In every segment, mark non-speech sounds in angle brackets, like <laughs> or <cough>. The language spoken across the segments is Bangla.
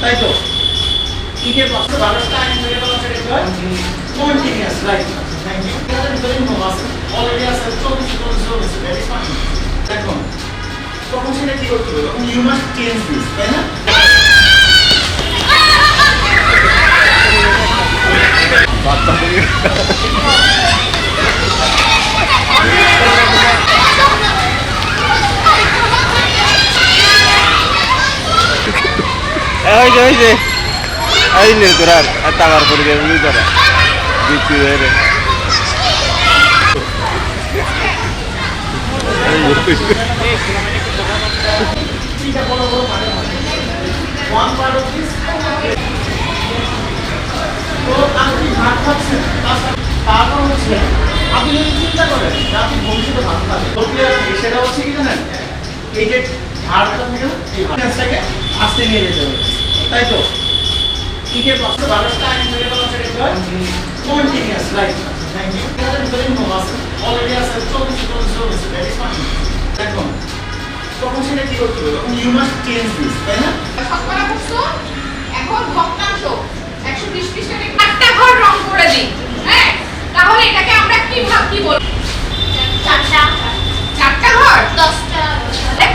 তাই তো? ইটের আছে চব্বিশ চব্বিশ চব্বিশ ফাইন এখন তখন সেটা কি করতে হবে? তখন ইউ তাই না? <laughs> বাচ্চা ওই যে ওই যে। এই নে তোরা আর টাকার পরে গেলে বুঝি তোরা বিক্রি হয়ে রে তারপর হচ্ছে আপনি যদি চিন্তা করেন আপনি ভবিষ্যতে প্রক্রিয়া কি সেটা হচ্ছে কি জানেন এই যে ঝাড়টা থেকে না, এই আস্তে নিয়ে যেতে হবে। তাই তো? ইটের বস্ত্র বারোটা আইন মেরে বলা এটা কন্টিনিউয়াস রাইট থ্যাংক ইউ এটার ভিতরে নোম অলরেডি আছে। চব্বিশ চব্বিশ চব্বিশ দ্যাট ইজ ফাইন এখন তখন সেটা কি করতে হবে? তখন ইউ মাস্ট চেঞ্জ দিস তাই না? শতকরা করছ এখন ভগ্নাংশ। একশো বিশ বিশ টাকা ঘর রং করে দিই। হ্যাঁ? তাহলে এটাকে আমরা কি ভাব কি বলব? চারটা। চারটা ঘর? দশটা।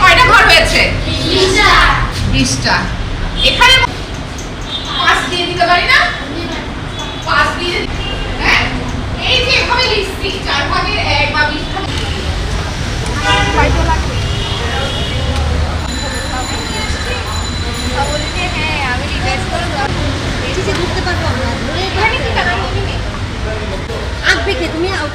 কয়টা ঘর হয়েছে? বিশটা বিশটা এখানে দিয়ে দিতে পারি না? পাঁচ দিয়ে হ্যাঁ? এই যে এভাবে লিখছি, চার ভাগের এক বা বিশ ভাগ। হ্যাঁ আমি রিভাইজ করে ধরতে পারব আমরা।